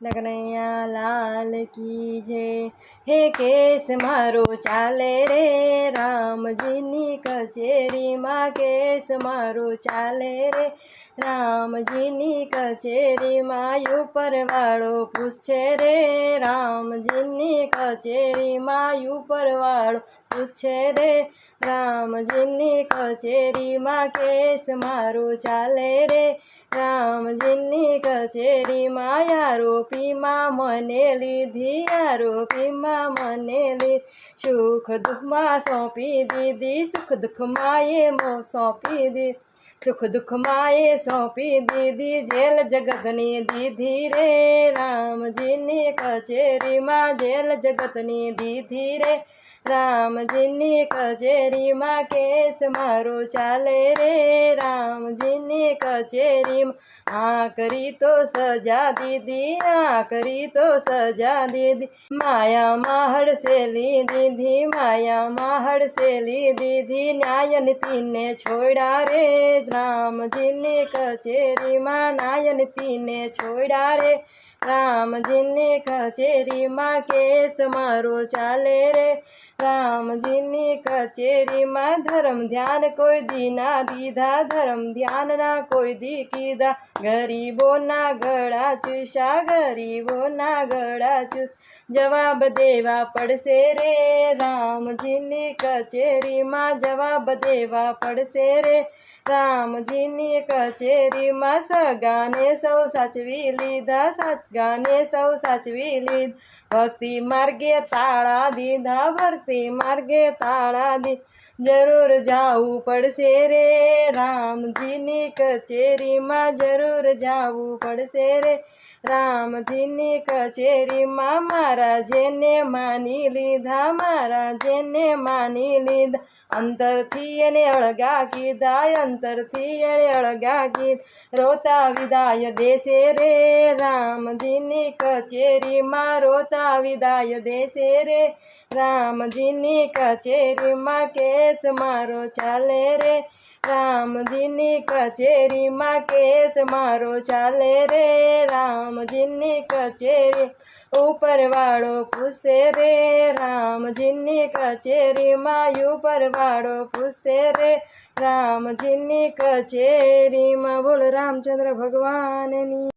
લગનૈયા લાલ કી જય હે કેસ મારો ચાલે રે રામજીની કચેરીમાં કેસ મારો ચાલે રે રામજીની કચેરીમાં ઉપરવાળો પૂછે રે રામજીની કચેરીમાં ઉપરવાળો પૂછે રે રામજીની કચેરીમાં કેસ મારો ચાલે રે. રામજીની કચેરીમાં આરોપીમાં મને લીધી, આરોપીમાં મને લીધી. સુખ દુઃખમાં સોંપી દીધી, સુખ દુઃખમાં એ સોંપી દીધી. સુખ દુઃખમાં એ સોંપી દીધી, જેલ જગતની દીધી રે. રામજીની કચેરીમાં જેલ જગતની દીધી રે. રામજીની કચેરીમાં કેસ મારો ચાલે રે. રામજીની કચેરીમાં આ કરી તો સજા દીધી આ કરી તો સજા દીધી. માયામાં હડસેલી દીધી માયામાં હડસેલી દીધી. ન્યાય નીતિને છોડ્યા રે. રામજીની કચેરીમાં ન્યાય નીતિને છોડ્યા રે. રામજીની કચેરીમાં કેસ મારો ચાલે રે. રામજીની કચેરીમાં ધર્મ ધ્યાન કોઈ દી ના દીધા ધર્મ ધ્યાનના કોઈ દી કીધા ગરીબોના ગળા ચૂસા ગરીબોના ગળા ચૂસ જવાબ દેવા પડશે રે રામજીની કચેરીમાં જવાબ દેવા પડશે રે રામજીની કચેરીમાં સગાને સૌ સાચવી લીધા, સગાને સૌ સાચવી લીધા. ભક્તિ માર્ગે તાળા દીધા, ભક્તિ માર્ગે તાળા દી જરૂર જાવું પડશે રે. રામજીની કચેરીમાં જરૂર જાવું પડશે રે. રામજીની કચેરીમાં મારા જેને માની લીધા, મારા જેને માની લીધા. અંતરથી એને અળગા કીધા અંતરથી એને અળગા કીધા. રોતા વિદાય દેશે રે. રામજીની કચેરીમાં રોતા વિદાય દેશે રે. રામજીની કચેરીમાં કેસ મારો ચાલે રે. રામજીની કચેરીમાં કેસ મારો ચાલે રે. રામજીની કચેરી ઉપરવાળો પૂછે રે. રામજીની કચેરીમાં ઉપરવાળો પૂછે રે. રામજીની કચેરીમાં બોલ, રામચંદ્ર ભગવાનની